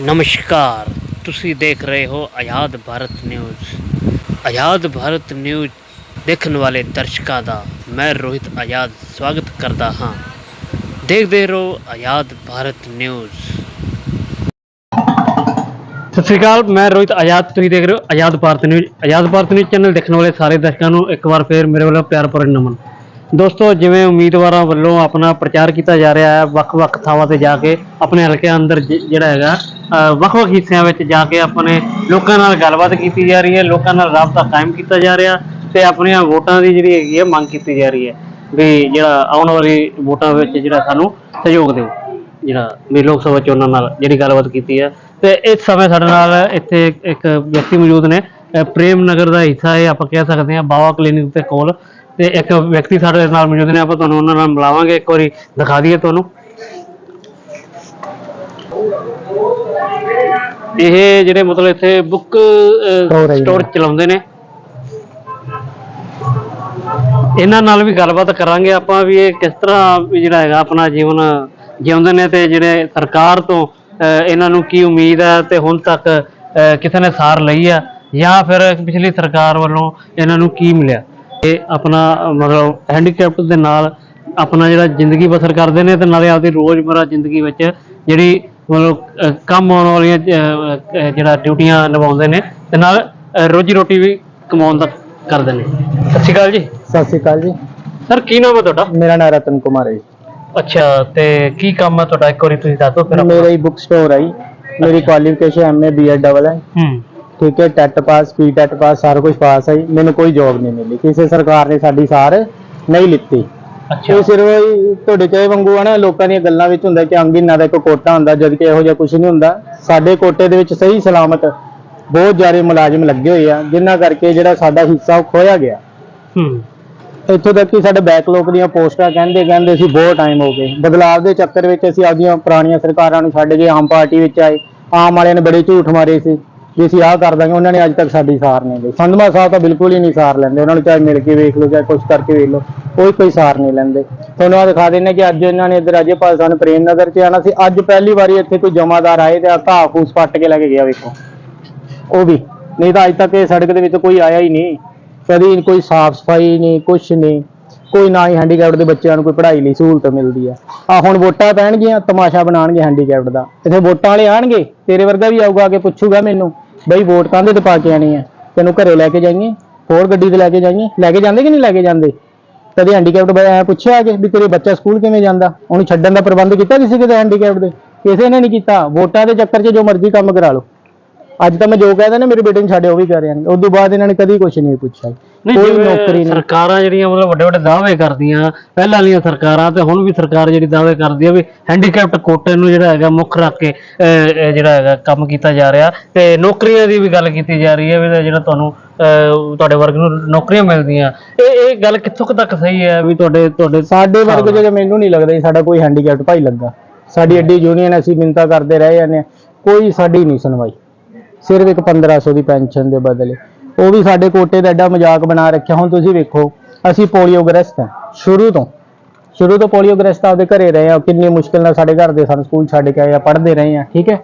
ਨਮਸਕਾਰ। ਤੁਸੀਂ ਦੇਖ ਰਹੇ ਹੋ ਆਜ਼ਾਦ ਭਾਰਤ ਨਿਊਜ਼। ਆਜ਼ਾਦ ਭਾਰਤ ਨਿਊਜ਼ ਦੇਖਣ ਵਾਲੇ ਦਰਸ਼ਕਾਂ ਦਾ ਮੈਂ ਰੋਹਿਤ ਆਜ਼ਾਦ ਸਵਾਗਤ ਕਰਦਾ ਹਾਂ। ਦੇਖਦੇ ਰਹੋ ਆਜ਼ਾਦ ਭਾਰਤ ਨਿਊਜ਼। ਸਤਿ ਸ਼੍ਰੀ ਅਕਾਲ, ਮੈਂ ਰੋਹਿਤ ਆਜ਼ਾਦ। ਤੁਸੀਂ ਦੇਖ ਰਹੇ ਹੋ Azad Bharat news. Azad Bharat news channel ਦੇਖਣ ਵਾਲੇ ਸਾਰੇ ਦਰਸ਼ਕਾਂ ਨੂੰ ਇੱਕ ਵਾਰ ਫੇਰ ਮੇਰੇ ਵੱਲੋਂ ਪਿਆਰ ਭਰੇ ਨਮਨ। ਦੋਸਤੋ, ਜਿਵੇਂ ਉਮੀਦਵਾਰਾਂ ਵੱਲੋਂ ਆਪਣਾ ਪ੍ਰਚਾਰ ਕੀਤਾ ਜਾ ਰਿਹਾ ਹੈ, ਵੱਖ-ਵੱਖ ਥਾਵਾਂ ਤੇ ਜਾ ਕੇ ਆਪਣੇ ਹਲਕੇ ਅੰਦਰ ਜਿਹੜਾ ਹੈਗਾ ਵੱਖ-ਵੱਖ ਹਿੱਸਿਆਂ ਵਿੱਚ ਜਾ ਕੇ ਆਪਣੇ ਲੋਕਾਂ ਨਾਲ ਗੱਲਬਾਤ ਕੀਤੀ ਜਾ ਰਹੀ ਹੈ, ਲੋਕਾਂ ਨਾਲ ਰਾਬਤਾ ਕਾਇਮ ਕੀਤਾ ਜਾ ਰਿਹਾ ਤੇ ਆਪਣੀਆਂ ਵੋਟਾਂ ਦੀ ਜਿਹੜੀ ਹੈਗੀ ਹੈ, ਮੰਗ ਕੀਤੀ ਜਾ ਰਹੀ ਹੈ ਵੀ ਜਿਹੜਾ ਆਉਣ ਵਾਲੀ ਵੋਟਾਂ ਵਿੱਚ ਜਿਹੜਾ ਸਾਨੂੰ ਸਹਿਯੋਗ ਦਿਓ ਜਿਹੜਾ ਵੀ ਲੋਕ ਸਭਾ ਚੋਣਾਂ ਨਾਲ ਜਿਹੜੀ ਗੱਲਬਾਤ ਕੀਤੀ ਹੈ ਤੇ ਇਸ ਸਮੇਂ ਸਾਡੇ ਨਾਲ ਇੱਥੇ ਇੱਕ ਵਿਅਕਤੀ ਮੌਜੂਦ ਨੇ ਪ੍ਰੇਮ ਨਗਰ ਦਾ ਹਿੱਸਾ ਇਹ ਆਪਾਂ ਕਹਿ ਸਕਦੇ ਹਾਂ, ਬਾਵਾ ਕਲੀਨਿਕ ਦੇ ਕੋਲ ਤੇ ਇੱਕ ਵਿਅਕਤੀ ਸਾਡੇ ਨਾਲ ਮੌਜੂਦ ਨੇ, ਆਪਾਂ ਤੁਹਾਨੂੰ ਉਹਨਾਂ ਨਾਲ ਮਿਲਾਵਾਂਗੇ, ਇੱਕ ਵਾਰੀ ਦਿਖਾ ਦਈਏ ਤੁਹਾਨੂੰ। ਇਹ ਜਿਹੜੇ ਮਤਲਬ ਇੱਥੇ ਬੁੱਕ Store ਹੈ ਜੀ। ਸਟੋਰ ਚਲਾਉਂਦੇ ਨੇ ਇਹਨਾਂ ਨਾਲ ਵੀ ਗੱਲਬਾਤ ਕਰਾਂਗੇ ਆਪਾਂ ਵੀ ਇਹ ਕਿਸ ਤਰ੍ਹਾਂ ਵੀ ਜਿਹੜਾ ਹੈਗਾ ਆਪਣਾ ਜੀਵਨ ਜਿਉਂਦੇ ਨੇ ਤੇ ਜਿਹੜੇ ਸਰਕਾਰ ਤੋਂ ਅਹ, ਇਹਨਾਂ ਨੂੰ ਕੀ ਉਮੀਦ ਹੈ ਤੇ ਹੁਣ ਤੱਕ ਅਹ, ਕਿਸੇ ਨੇ ਸਾਰ ਲਈ ਆ ਜਾਂ ਫਿਰ ਪਿਛਲੀ ਸਰਕਾਰ ਵੱਲੋਂ ਇਹਨਾਂ ਨੂੰ ਕੀ ਮਿਲਿਆ ਇਹ ਆਪਣਾ ਅਹ, ਮਤਲਬ ਹੈਂਡੀਕੈਪਟ ਦੇ ਨਾਲ ਆਪਣਾ ਜਿਹੜਾ ਜ਼ਿੰਦਗੀ ਬਸਰ ਕਰਦੇ ਨੇ ਤੇ ਨਾਲੇ ਆਪਦੀ ਰੋਜ਼ਮਰਾ ਜ਼ਿੰਦਗੀ ਵਿੱਚ ਜਿਹੜੀ ਮਤਲਬ ਕੰਮ ਆਉਣ ਵਾਲੀਆਂ ਅਹ, ਜਿਹੜਾ ਡਿਊਟੀਆਂ ਨਿਭਾਉਂਦੇ ਨੇ ਤੇ ਨਾਲ ਅਹ, ਰੋਜੀ ਰੋਟੀ ਵੀ ਕਮਾਉਣ ਦਾ ਕਰਦੇ ਨੇ। ਸਤਿ ਸ਼੍ਰੀ ਅਕਾਲ ਜੀ। ਸਤਿ ਸ਼੍ਰੀ ਅਕਾਲ ਜੀ। ਸਰ ਕੀ ਨਾਮ ਹੈ ਤੁਹਾਡਾ? ਮੇਰਾ ਨਾਮ ਰਤਨ ਕੁਮਾਰ ਹੈ ਜੀ। ਅੱਛਾ ਤੇ ਕੀ ਕੰਮ ਹੈ ਤੁਹਾਡਾ? ਇੱਕ ਵਾਰੀ ਤੁਸੀਂ ਦੱਸ ਫਿਰ ਆਪਾਂ- ਮੇਰਾ ਹੀ ਬੁੱਕ ਸਟੋਰ ਹੈ ਜੀ। ਮੇਰੀ ਕੁਆਲੀਫਿਕੇਸ਼ਨ ਐਮਏ ਬੀਐਡ ਡਬਲ ਹੈ। ਹੂੰ। ਠੀਕ ਹੈ ਟੈਟ ਪਾਸ ਪੀ ਟੈਟ ਪਾਸ ਸਾਰਾ ਕੁਝ ਪਾਸ ਹੈ ਜੀ। ਮੈਨੂੰ ਕੋਈ ਜੌਬ ਨਹੀਂ ਮਿਲੀ। ਕਿਸੇ ਸਰਕਾਰ ਨੇ ਸਾਡੀ ਸਾਰ ਨਹੀਂ ਲਿੱਤੀ। ਅੱਛਾ। ਸਿਰਫ ਤੁਹਾਡੇ ਕਹੇ ਵਾਂਗੂ ਆ ਨਾ ਲੋਕਾਂ ਦੀਆਂ ਗੱਲਾਂ ਵਿੱਚ ਹੁੰਦਾ ਕਿ ਅੰਗੀਨਾ ਦਾ ਇੱਕ ਕੋਟਾ ਹੁੰਦਾ ਜਦ ਕਿ ਇਹੋ ਜਿਹਾ ਕੁਝ ਨਹੀਂ ਹੁੰਦਾ। ਸਾਡੇ ਕੋਟੇ ਦੇ ਵਿੱਚ ਸਹੀ ਸਲਾਮਤ ਬਹੁਤ ਜ਼ਿਆਦਾ ਮੁਲਾਜ਼ਮ ਲੱਗੇ ਹੋਏ ਆ ਜਿਨ੍ਹਾਂ ਕਰਕੇ ਜਿਹੜਾ ਸਾਡਾ ਹਿੱਸਾ ਉਹ ਖੋਇਆ ਗਿਆ। ਹੂੰ। ਇੱਥੋਂ ਤੱਕ ਕਿ ਸਾਡੇ ਬੈਕਲੌਗ ਦੀਆਂ ਪੋਸਟਾਂ ਕਹਿੰਦੇ ਕਹਿੰਦੇ ਸੀ ਬਹੁਤ ਟਾਈਮ ਹੋ ਗਏ। ਬਦਲਾਵ ਦੇ ਚੱਕਰ ਵਿੱਚ ਅਸੀਂ ਆਪਦੀਆਂ ਪੁਰਾਣੀਆਂ ਸਰਕਾਰਾਂ ਨੂੰ ਛੱਡ ਕੇ ਆਮ ਪਾਰਟੀ ਵਿੱਚ ਆਏ। ਆਮ ਵਾਲਿਆਂ ਨੇ ਬੜੇ ਝੂਠ ਮਾਰੇ ਸੀ। ਵੀ ਅਸੀਂ ਆਹ ਕਰ ਦਾਂਗੇ, ਉਹਨਾਂ ਨੇ ਅੱਜ ਤੱਕ ਸਾਡੀ ਸਾਰ ਨਹੀਂ ਲਈ। ਸੰਧਮਾ ਸਾਹਿਬ ਤਾਂ ਬਿਲਕੁਲ ਹੀ ਨਹੀਂ ਸਾਰ ਲੈਂਦੇ। ਉਹਨਾਂ ਨੂੰ ਚਾਹੇ ਮਿਲ ਕੇ ਵੇਖ ਲਓ, ਚਾਹੇ ਕੁਛ ਕਰਕੇ ਵੇਖ ਲਓ, ਕੋਈ ਕੋਈ ਸਾਰ ਨਹੀਂ ਲੈਂਦੇ। ਤੁਹਾਨੂੰ ਆ ਦਿਖਾ ਦਿੰਦੇ ਕਿ ਅੱਜ ਇਹਨਾਂ ਨੇ ਇੱਧਰ ਅਜੇ ਸਾਹਿਬ ਨੇ ਪ੍ਰੇਮ ਨਗਰ 'ਚ ਆਣਾ ਸੀ। ਅੱਜ ਪਹਿਲੀ ਵਾਰੀ ਇੱਥੇ ਕੋਈ ਜਮਾਦਾਰ ਆਏ ਤੇ ਆ ਘਾਹ ਫੂਸ ਪੱਟ ਕੇ ਲੈ ਕੇ ਗਿਆ, ਵੇਖੋ। ਉਹ ਵੀ। ਨਹੀਂ ਤਾਂ ਅੱਜ ਤੱਕ ਇਹ ਸੜਕ ਦੇ ਵਿੱਚ ਕੋਈ ਆਇਆ ਹੀ ਨਹੀਂ। ਕਦੀ ਕੋਈ ਸਾਫ਼ ਸਫ਼ਾਈ ਨਹੀਂ, ਕੁਛ ਨਹੀਂ। ਕੋਈ ਨਾ ਹੀ ਹੈਂਡੀਕੈਪਟ ਦੇ ਬੱਚਿਆਂ ਨੂੰ ਕੋਈ ਪੜ੍ਹਾਈ ਲਈ ਸਹੂਲਤ ਮਿਲਦੀ ਆ। ਆ ਹੁਣ ਵੋਟਾਂ ਪੈਣਗੀਆਂ, ਤਮਾਸ਼ਾ ਬਣਾਉਣਗੇ ਹੈਂਡੀਕੈਪਟ ਦਾ। ਇੱਥੇ ਵੋਟਾਂ ਵਾਲੇ ਆਣਗੇ, ਤੇਰੇ ਵਰਗਾ ਵੀ ਆਊਗਾ ਕਿ ਪੁੱਛੂਗਾ ਮੈਨੂੰ। ਬਈ ਵੋਟ ਕਾਹਦੇ ਤੇ ਪਾ ਕੇ ਆਣੀ ਆ? ਤੈਨੂੰ ਘਰੇ ਲੈ ਕੇ ਜਾਈਏ, ਹੋਰ ਗੱਡੀ ਤੇ ਲੈ ਕੇ ਜਾਈਏ। ਲੈ ਕੇ ਜਾਂਦੇ ਕਿ ਨਹੀਂ ਲੈ ਕੇ ਜਾਂਦੇ? ਕਦੇ ਹੈਂਡੀਕੈਪਟ ਐ ਪੁੱਛਿਆ ਕਿ ਵੀ ਤੇਰੇ ਬੱਚਾ ਸਕੂਲ ਕਿਵੇਂ ਜਾਂਦਾ? ਉਹਨੂੰ ਛੱਡਣ ਦਾ ਪ੍ਰਬੰਧ ਕੀਤਾ ਕਿਸੇ ਕਿਤੇ ਹੈਂਡੀਕੈਪਟ ਦੇ? ਕਿਸੇ ਨੇ ਨਹੀਂ ਕੀਤਾ। ਵੋਟਾਂ ਦੇ ਚੱਕਰ 'ਚ ਜੋ ਮਰਜ਼ੀ ਕੰਮ ਕਰਾ ਲਓ। ਅੱਜ ਤਾਂ ਮੈਂ ਜੋ ਕਹਿ ਨਾ ਮੇਰੇ ਬੇਟੇ ਨੂੰ ਛੱਡੇ ਉਹ ਵੀ ਕਰ ਰਹੇ ਨੇ। ਉਸ ਤੋਂ ਬਾਅਦ ਇਹਨਾਂ ਨੇ ਕਦੀ ਕੁਝ ਨਹੀਂ ਪੁੱਛਿਆ। ਨਹੀਂ ਕੋਈ ਜਿਵੇਂ ਨੌਕਰੀ ਨਹੀਂ। ਸਰਕਾਰਾਂ ਜਿਹੜੀਆਂ ਮਤਲਬ ਵੱਡੇ ਵੱਡੇ ਦਾਅਵੇ ਕਰਦੀਆਂ ਪਹਿਲਾਂ ਵਾਲੀਆਂ ਸਰਕਾਰਾਂ ਤੇ ਹੁਣ ਵੀ ਸਰਕਾਰ ਜਿਹੜੀ ਦਾਅਵੇ ਕਰਦੀ ਆ ਵੀ ਹੈਂਡੀਕੈਪਟ ਕੋਟੇ ਨੂੰ ਜਿਹੜਾ ਹੈਗਾ ਮੁੱਖ ਰੱਖ ਕੇ ਅਹ, ਅਹ, ਜਿਹੜਾ ਹੈਗਾ ਕੰਮ ਕੀਤਾ ਜਾ ਰਿਹਾ। ਤੇ ਨੌਕਰੀਆਂ ਦੀ ਵੀ ਗੱਲ ਕੀਤੀ ਜਾ ਰਹੀ ਹੈ ਵੀ ਜਿਹੜਾ ਤੁਹਾਨੂੰ ਅਹ, ਤੁਹਾਡੇ ਵਰਗ ਨੂੰ ਨੌਕਰੀਆਂ ਮਿਲਦੀਆਂ। ਇਹ ਇਹ ਗੱਲ ਕਿੱਥੋਂ ਕੁ ਤੱਕ ਸਹੀ ਹੈ ਵੀ ਤੁਹਾਡੇ ਤੁਹਾਡੇ ਸਾਡੇ ਵਰਗ ਜਿਹੜੇ ਮੈਨੂੰ ਨਹੀਂ ਲੱਗਦਾ ਜੀ ਸਾਡਾ ਕੋਈ ਹੈਂਡੀਕੈਪਟ ਭਾਈ ਲੱਗਾ। ਸਾਡੀ ਐਡੀ ਯੂਨੀਅਨ ਅਸੀਂ ਮਿੰਤਾ ਕਰਦੇ ਰਹੇ ਜਾਂਦੇ ਹਾਂ, ਕੋਈ ਸਾਡੀ ਨਹੀਂ ਸੁਣਵਾਈ। ਸਿਰਫ ਇੱਕ 1500 ਦੀ ਪੈਨਸ਼ਨ ਦੇ ਬਦਲੇ। ਉਹ ਵੀ ਸਾਡੇ ਕੋਟੇ ਦਾ ਐਡਾ ਮਜ਼ਾਕ ਬਣਾ ਰੱਖਿਆ। ਹੁਣ ਤੁਸੀਂ ਵੇਖੋ, ਅਸੀਂ ਪੋਲੀਓਗ੍ਰਸਤ ਹਾਂ, ਸ਼ੁਰੂ ਤੋਂ। ਸ਼ੁਰੂ ਤੋਂ ਪੋਲੀਓਗ੍ਰਸਤ ਆਪਦੇ ਘਰੇ ਰਹੇ ਆ ਕਿੰਨੀ ਮੁਸ਼ਕਿਲ ਨਾਲ ਸਾਡੇ ਘਰ ਦੇ ਸਾਨੂੰ ਸਕੂਲ ਛੱਡ ਕੇ ਆਏ ਆ, ਪੜ੍ਹਦੇ ਰਹੇ ਆ ਠੀਕ ਹੈ?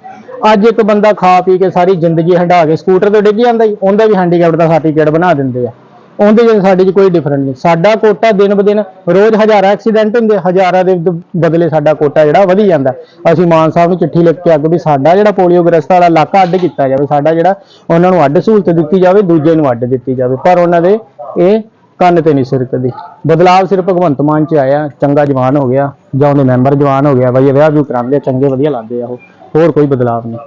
ਅੱਜ ਇੱਕ ਬੰਦਾ ਖਾ ਪੀ ਕੇ ਸਾਰੀ ਜ਼ਿੰਦਗੀ ਹੰਢਾ ਕੇ ਸਕੂਟਰ ਤੇ ਡਿੱਗ ਜਾਂਦਾ ਜੀ। ਉਹਦਾ ਵੀ ਹੈਂਡੀਕੈਪਟ ਦਾ ਸਰਟੀਫਿਕੇਟ ਬਣਾ ਦਿੰਦੇ ਆ। ਉਹਦੇ ਵਿੱਚ ਸਾਡੇ 'ਚ ਕੋਈ ਡਿਫਰੈਂਟ ਨਹੀਂ। ਸਾਡਾ ਕੋਟਾ ਦਿਨ ਬ ਦਿਨ, ਰੋਜ਼ ਹਜ਼ਾਰਾਂ ਐਕਸੀਡੈਂਟ ਹੁੰਦੇ, ਹਜ਼ਾਰਾਂ ਦੇ ਦ- ਬਦਲੇ ਸਾਡਾ ਕੋਟਾ ਜਿਹੜਾ ਵਧੀ ਜਾਂਦਾ। ਅਸੀਂ ਮਾਨ ਸਾਹਿਬ ਨੂੰ ਚਿੱਠੀ ਲਿਖ ਕੇ ਅੱਗ ਵੀ ਸਾਡਾ ਜਿਹੜਾ ਪੋਲੀਓਗ੍ਰਸਤ ਵਾਲਾ ਇਲਾਕਾ ਅੱਡ ਕੀਤਾ ਜਾਵੇ, ਸਾਡਾ ਜਿਹੜਾ ਉਹਨਾਂ ਨੂੰ ਅੱਡ ਸਹੂਲਤ ਦਿੱਤੀ ਜਾਵੇ, ਦੂਜੇ ਨੂੰ ਅੱਡ ਦਿੱਤੀ ਜਾਵੇ। ਪਰ ਉਹਨਾਂ ਦੇ ਇਹ ਕੰਨ ਤੇ ਨਹੀਂ ਸਿਰਕਦੀ। ਬਦਲਾਵ ਸਿਰਫ ਭਗਵੰਤ ਮਾਨ ਚ ਆਇਆ, ਚੰਗਾ ਜਵਾਨ ਹੋ ਗਿਆ, ਜਾਂ ਉਹਦੇ ਮੈਂਬਰ ਜਵਾਨ ਹੋ ਗਿਆ, ਬਈ ਵਿਆਹ ਵੀ ਕਰਾਉਂਦੇ ਆ, ਚੰਗੇ ਵਧੀਆ ਲਾਉਂਦੇ ਆ ਉਹ। ਹੋਰ ਕੋਈ ਬਦਲਾਵ ਨਹੀਂ।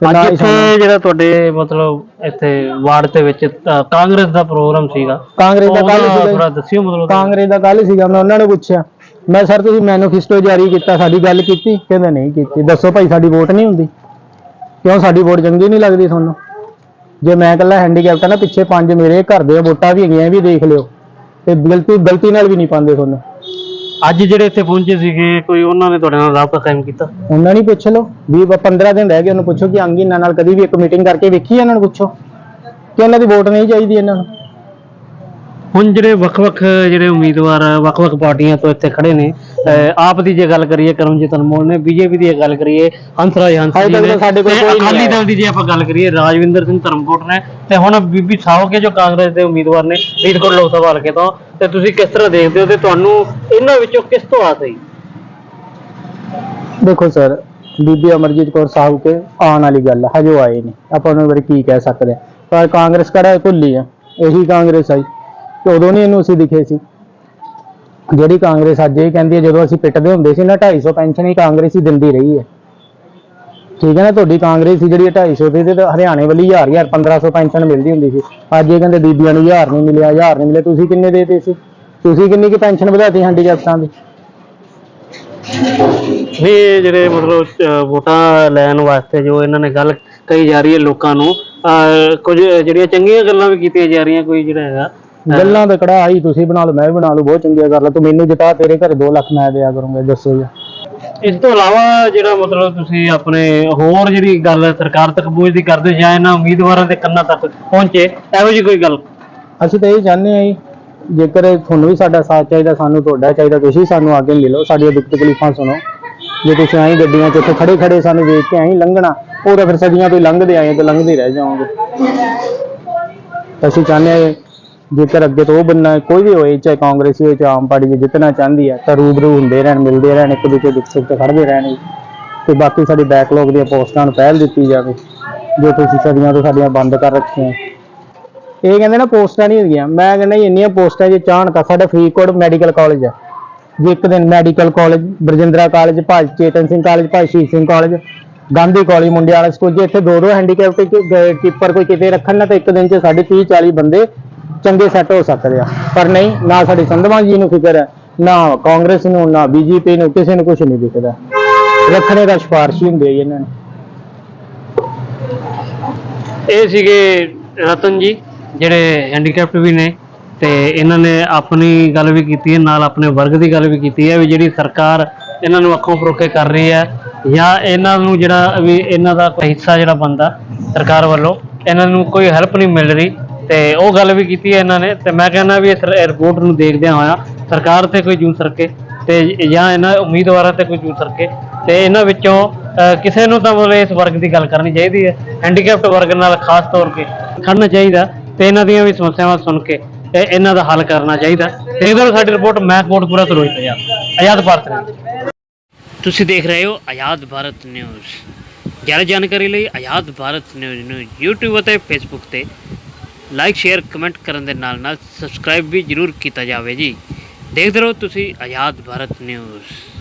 ਅੱਜ ਇੱਥੇ ਜਿਹੜਾ ਤੁਹਾਡੇ ਮਤਲਬ ਇੱਥੇ ਵਾਰਡ ਦੇ ਵਿੱਚ ਕਾਂਗਰਸ ਦਾ ਪ੍ਰੋਗਰਾਮ ਸੀਗਾ। ਕਾਂਗਰਸ ਦਾ ਕੱਲ ਸੀਗਾ ਥੋੜਾ ਦੱਸਿਓ ਮਤਲਬ ਕਾਂਗਰਸ ਦਾ ਕੱਲ ਸੀਗਾ ਮੈਂ ਉਹਨਾਂ ਨੂੰ ਪੁੱਛਿਆ। ਮੈਂ ਸਰ ਤੁਸੀਂ ਮੈਨੀਫੈਸਟੋ ਜਾਰੀ ਕੀਤਾ ਸਾਡੀ ਗੱਲ ਕੀਤੀ? ਕਹਿੰਦੇ ਨਹੀਂ ਕੀਤੀ। ਦੱਸੋ ਭਾਈ ਸਾਡੀ ਵੋਟ ਨਹੀਂ ਹੁੰਦੀ। ਕਿਉਂ ਸਾਡੀ ਵੋਟ ਚੰਗੀ ਨਹੀਂ ਲੱਗਦੀ ਤੁਹਾਨੂੰ? ਜੇ ਮੈਂ ਇਕੱਲਾ ਹੈਂਡੀਕੈਪਟ ਆ ਨਾ ਪਿੱਛੇ ਪੰਜ ਮੇਰੇ ਘਰ ਦੇ ਵੋਟਾਂ ਵੀ ਹੈਗੀਆਂ ਇਹ ਵੀ ਦੇਖ ਲਿਓ। ਤੇ ਗਲਤੀ ਗਲਤੀ ਨਾਲ ਵੀ ਨਹੀਂ ਪਾਉਂਦੇ ਤੁਹਾਨੂੰ। ਅੱਜ ਜਿਹੜੇ ਇੱਥੇ ਪਹੁੰਚੇ ਸੀਗੇ, ਕੋਈ ਉਹਨਾਂ ਨੇ ਤੁਹਾਡੇ ਨਾਲ ਰਾਬਤਾ ਕਾਇਮ ਕੀਤਾ? ਉਹਨਾਂ ਨਹੀਂ ਪੁੱਛ ਲਓ। ਵੀ 15 ਦਿਨ ਰਹਿ ਗਏ ਉਹਨੂੰ ਪੁੱਛੋ ਕਿ ਅੰਗੀਨਾ ਨਾਲ ਕਦੀ ਵੀ ਇੱਕ ਮੀਟਿੰਗ ਕਰਕੇ ਵੇਖੀ ਇਹਨਾਂ ਨੂੰ ਪੁੱਛੋ। ਕਿ ਉਹਨਾਂ ਦੀ ਵੋਟ ਨਹੀਂ ਚਾਹੀਦੀ ਇਹਨਾਂ ਨੂੰ। ਹੁਣ ਜਿਹੜੇ ਵੱਖ-ਵੱਖ ਜਿਹੜੇ ਉਮੀਦਵਾਰ ਵੱਖ-ਵੱਖ ਪਾਰਟੀਆਂ ਤੋਂ ਇੱਥੇ ਖੜੇ ਨੇ ਆਪ ਦੀ ਜੇ ਗੱਲ ਕਰੀਏ ਕਰਮਜੀਤ ਅਨਮੋਲ ਨੇ ਬੀਜੇਪੀ ਦੀ ਜੇ ਗੱਲ ਕਰੀਏ ਹੰਸਰਾਜ ਹੰਸ ਜੀ ਨੇ ਸਾਡੇ ਕੋਲ ਤੇ ਕੋਈ ਨਹੀਂ ਅਕਾਲੀ। ਦਲ ਦੀ ਜੇ ਆਪਾਂ ਗੱਲ ਕਰੀਏ ਰਾਜਵਿੰਦਰ ਸਿੰਘ ਧਰਮਕੋਟ ਨੇ ਤੇ ਹੁਣ ਬੀਬੀ ਸਾਹੋਕੇ ਜੋ ਕਾਂਗਰਸ ਦੇ ਉਮੀਦਵਾਰ ਨੇ ਫਰੀਦਕੋਟ ਲੋਕ ਸਭਾ ਹਲਕੇ ਤੋਂ ਤੇ ਤੁਸੀਂ ਕਿਸ ਤਰ੍ਹਾਂ ਦੇਖਦੇ ਹੋ ਤੇ ਤੁਹਾਨੂੰ ਇਹਨਾਂ ਵਿੱਚੋਂ ਕਿਸ ਤੋਂ ਆਸ ਹੈ ਦੇਖੋ ਸਰ ਬੀਬੀ ਅਮਰਜੀਤ ਕੌਰ ਸਾਹਿਬ ਕੇ ਆਉਣ ਵਾਲੀ ਗੱਲ ਹੈ, ਹਜੇ ਆਏ ਨਹੀਂ ਆਪਾਂ ਉਹਨਾਂ ਬਾਰੇ ਕੀ ਕਹਿ ਸਕਦੇ ਪਰ ਕਾਂਗਰਸ ਕਿਹੜਾ ਭੁੱਲੀ ਆ ਇਹੀ ਕਾਂਗਰਸ ਆਈ ਤੇ ਉਦੋਂ ਨਹੀਂ ਇਹਨੂੰ ਅਸੀਂ ਦਿਖੇ ਸੀ। ਜਿਹੜੀ ਕਾਂਗਰਸ ਅੱਜ ਇਹ ਕਹਿੰਦੀ ਹੈ ਜਦੋਂ ਅਸੀਂ ਪਿੱਟਦੇ ਹੁੰਦੇ ਸੀ ਨਾ 250 ਪੈਨਸ਼ਨ ਹੀ ਕਾਂਗਰਸ ਹੀ ਦਿੰਦੀ ਰਹੀ ਹੈ। ਠੀਕ ਹੈ ਨਾ ਤੁਹਾਡੀ ਕਾਂਗਰਸ ਸੀ ਜਿਹੜੀ 250 ਦੀ ਤੇ ਹਰਿਆਣੇ ਵਾਲੀ 1000 1000 1500 ਪੈਨਸ਼ਨ ਮਿਲਦੀ ਹੁੰਦੀ ਸੀ। ਅੱਜ ਇਹ ਕਹਿੰਦੇ ਬੀਬੀਆਂ ਨੂੰ 1000 ਨਹੀਂ ਮਿਲਿਆ 1000 ਨਹੀਂ ਮਿਲਿਆ ਤੁਸੀਂ ਕਿੰਨੇ ਦੇਤੇ ਸੀ? ਤੁਸੀਂ ਕਿੰਨੀ ਕੀ ਪੈਨਸ਼ਨ ਵਧਾਤੀ ਹੈਂਡੀਕੈਪਟਾਂ ਦੀ? ਨਹੀਂ ਇਹ ਜਿਹੜੇ ਮਤਲਬ ਵੋਟਾਂ ਲੈਣ ਵਾਸਤੇ ਜੋ ਇਹਨਾਂ ਨੇ ਗੱਲ ਕਹੀ ਜਾ ਰਹੀ ਹੈ ਲੋਕਾਂ ਨੂੰ ਅਹ, ਕੁਝ ਜਿਹੜੀਆਂ ਚੰਗੀਆਂ ਗੱਲਾਂ ਵੀ ਕੀਤੀਆਂ ਜਾ ਰਹੀਆਂ ਕੋਈ ਜਿਹੜਾ ਹੈਗਾ ਗੱਲਾਂ ਕੜਾ ਆਈ ਤੁਸੀਂ ਬਣਾ ਲਓ ਮੈਂ ਵੀ ਬਣਾ ਲਓ ਬਹੁਤ ਚੰਗੀਆਂ ਕਰ ਲਾ ਤੂੰ ਮੈਨੂੰ ਜਿਤਾ ਤੇਰੇ ਘਰੇ 2 ਲੱਖ ਮੈਂ ਦਿਆ ਕਰੂੰਗਾ ਦੱਸੋ ਜੀ। ਇਸ ਤੋਂ ਇਲਾਵਾ ਜਿਹੜਾ ਮਤਲਬ ਤੁਸੀਂ ਆਪਣੇ ਹੋਰ ਜਿਹੜੀ ਗੱਲ ਸਰਕਾਰ ਤੱਕ ਪਹੁੰਚਦੀ ਕਰਦੇ ਜਾਂ ਇਹਨਾਂ ਉਮੀਦਵਾਰਾਂ ਦੇ ਕੰਨਾਂ ਤੱਕ ਪਹੁੰਚੇ ਇਹੋ ਜਿਹੀ ਕੋਈ ਗੱਲ? ਅਸੀਂ ਤਾਂ ਇਹ ਚਾਹੁੰਦੇ ਜੀ ਜੇਕਰ ਤੁਹਾਨੂੰ ਵੀ ਸਾਡਾ ਸਾਥ ਚਾਹੀਦਾ ਸਾਨੂੰ ਤੁਹਾਡਾ ਚਾਹੀਦਾ ਤੁਸੀਂ ਸਾਨੂੰ ਅੱਗੇ ਲੈ ਲਓ ਸਾਡੀਆਂ ਦੁੱਖ ਤਕਲੀਫਾਂ ਸੁਣੋ। ਜੇ ਤੁਸੀਂ ਐਂ ਗੱਡੀਆਂ 'ਚ ਇੱਥੇ ਖੜੇ ਖੜੇ ਸਾਨੂੰ ਵੇਖ ਕੇ ਐਂ ਲੰਘਣਾ ਉਹ ਤਾਂ ਫਿਰ ਸਦੀਆਂ ਤੋਂ ਹੀ ਲੰਘਦੇ ਆਏ ਤੇ ਲੰਘਦੇ ਰਹਿ ਜਾਓਗੇ। ਅਸੀਂ ਚਾਹੁੰਦੇ ਹਾਂ ਜੇਕਰ ਅੱਗੇ ਤੋਂ ਉਹ ਬੰਦਾ ਕੋਈ ਵੀ ਹੋਏ, ਚਾਹੇ ਕਾਂਗਰਸੀ ਹੋਏ, ਚਾਹੇ ਆਮ ਪਾਰਟੀ ਜੇ ਜਿੱਤਣਾ ਚਾਹੁੰਦੀ ਹੈ ਤਾਂ ਰੂਬਰੂ ਹੁੰਦੇ ਰਹਿਣ, ਮਿਲਦੇ ਰਹਿਣ, ਇੱਕ ਦੂਜੇ ਦੁੱਖ ਸੁੱਖ ਤੇ ਖੜਦੇ ਰਹਿਣ। ਤੇ ਬਾਕੀ ਸਾਡੀ ਬੈਕਲੌਗ ਦੀਆਂ ਪੋਸਟਾਂ ਨੂੰ ਪਹਿਲ ਦਿੱਤੀ ਜਾਵੇ, ਜੋ ਤੁਸੀਂ ਸਦੀਆਂ ਤੋਂ ਸਾਡੀਆਂ ਬੰਦ ਕਰ ਰੱਖੀਆਂ। ਇਹ ਕਹਿੰਦੇ ਨਾ ਪੋਸਟਾਂ ਨਹੀਂ ਹੁੰਦੀਆਂ। ਮੈਂ ਕਹਿੰਦਾ ਜੀ, ਇੰਨੀਆਂ ਪੋਸਟਾਂ ਜੇ ਚਾਹਣ ਤਾਂ ਸਾਡਾ ਫਰੀਦਕੋਟ ਮੈਡੀਕਲ ਕਾਲਜ ਹੈ ਜੇ ਇੱਕ ਦਿਨ ਮੈਡੀਕਲ ਕਾਲਜ, ਬਰਜਿੰਦਰਾ ਕਾਲਜ, ਭਾਈ ਚੇਤਨ ਸਿੰਘ ਕਾਲਜ, ਭਾਈ ਸ਼ਹੀਦ ਸਿੰਘ ਕਾਲਜ, ਗਾਂਧੀ ਕਾਲਜ ਮੁੰਡੇ ਵਾਲਾ ਸਕੂਲ, ਜੇ ਇੱਥੇ ਦੋ ਦੋ ਹੈਂਡੀਕੈਪ ਕੀਪਰ ਕੋਈ ਕਿਤੇ ਰੱਖਣ ਨਾ, ਤਾਂ ਇੱਕ ਦਿਨ 'ਚ ਸਾਡੇ 30 40 ਬੰਦੇ ਚੰਗੇ ਸੈੱਟ ਹੋ ਸਕਦੇ ਆ। ਪਰ ਨਹੀਂ, ਨਾ ਸਾਡੇ ਸੰਧਵਾਂ ਜੀ ਨੂੰ ਫਿਕਰ ਹੈ, ਨਾ ਕਾਂਗਰਸ ਨੂੰ, ਨਾ ਬੀਜੇਪੀ ਨੂੰ, ਕਿਸੇ ਨੂੰ ਕੁਝ ਨਹੀਂ ਦਿਖਦਾ। ਰੱਖਣੇ ਦਾ ਸਿਫਾਰਸ਼ ਹੀ ਹੁੰਦੇ ਆ ਜੀ ਇਹਨਾਂ ਨੇ। ਇਹ ਸੀਗੇ ਰਤਨ ਜੀ, ਜਿਹੜੇ ਹੈਂਡੀਕੈਪਟ ਵੀ ਨੇ, ਤੇ ਇਹਨਾਂ ਨੇ ਆਪਣੀ ਗੱਲ ਵੀ ਕੀਤੀ ਹੈ, ਨਾਲ ਆਪਣੇ ਵਰਗ ਦੀ ਗੱਲ ਵੀ ਕੀਤੀ ਹੈ, ਵੀ ਜਿਹੜੀ ਸਰਕਾਰ ਇਹਨਾਂ ਨੂੰ ਅੱਖੋਂ ਫਰੋਕੇ ਕਰ ਰਹੀ ਹੈ, ਜਾਂ ਇਹਨਾਂ ਨੂੰ ਜਿਹੜਾ ਵੀ ਇਹਨਾਂ ਦਾ ਕੋਈ ਹਿੱਸਾ ਜਿਹੜਾ ਬੰਦਾ ਸਰਕਾਰ ਵੱਲੋਂ, ਇਹਨਾਂ ਨੂੰ ਕੋਈ ਹੈਲਪ ਨਹੀਂ ਮਿਲ ਰਹੀ। ਤੇ ਉਹ ਗੱਲ ਵੀ ਕੀਤੀ ਹੈ ਇਹਨਾਂ ਨੇ ਤੇ ਮੈਂ ਕਹਿੰਦਾ ਵੀ ਇਸ ਰਿਪੋਰਟ ਨੂੰ ਦੇਖਦਿਆਂ ਹੋਇਆ ਸਰਕਾਰ ਤੇ ਕੋਈ ਜੂੰ ਸਰਕੇ ਤੇ ਜਾਂ ਇਹਨਾਂ ਉਮੀਦਵਾਰਾਂ ਤੇ ਕੋਈ ਜੂੰ ਸਰਕੇ ਤੇ ਇਹਨਾਂ ਵਿੱਚੋਂ ਕਿਸੇ ਨੂੰ ਤਾਂ ਮਤਲਬ ਇਸ ਵਰਗ ਦੀ ਗੱਲ ਕਰਨੀ ਚਾਹੀਦੀ ਹੈ ਹੈਂਡੀਕੈਪਟ ਵਰਗ ਨਾਲ ਖਾਸ ਤੌਰ ਤੇ ਖੜਨਾ ਚਾਹੀਦਾ ਤੇ ਇਹਨਾਂ ਦੀਆਂ ਵੀ ਸਮੱਸਿਆਵਾਂ ਸੁਣ ਕੇ ਇਹਨਾਂ ਦਾ ਹੱਲ ਕਰਨਾ ਚਾਹੀਦਾ। ਤੇ ਇਹਦੇ ਸਾਡੀ ਰਿਪੋਰਟ ਮੈਂ ਕੋਟਪੁਰਾ ਤੋਂ ਰੋਹਿਤ ਆਜ਼ਾਦ ਆਜ਼ਾਦ ਭਾਰਤ ਤੁਸੀਂ ਦੇਖ ਰਹੇ ਹੋ ਆਜ਼ਾਦ ਭਾਰਤ ਨਿਊਜ਼। ਜ਼ਿਆਦਾ ਜਾਣਕਾਰੀ ਲਈ ਆਜ਼ਾਦ ਭਾਰਤ ਨਿਊਜ਼ ਨੂੰ YouTube ਅਤੇ Facebook ਤੇ ਲਾਈਕ, ਸ਼ੇਅਰ, ਕਮੈਂਟ ਕਰਨ ਦੇ ਨਾਲ ਨਾਲ ਸਬਸਕ੍ਰਾਈਬ ਵੀ ਜਰੂਰ ਕੀਤਾ ਜਾਵੇ ਜੀ। ਦੇਖਦੇ ਰਹੋ ਤੁਸੀਂ ਆਜ਼ਾਦ ਭਾਰਤ ਨਿਊਜ਼।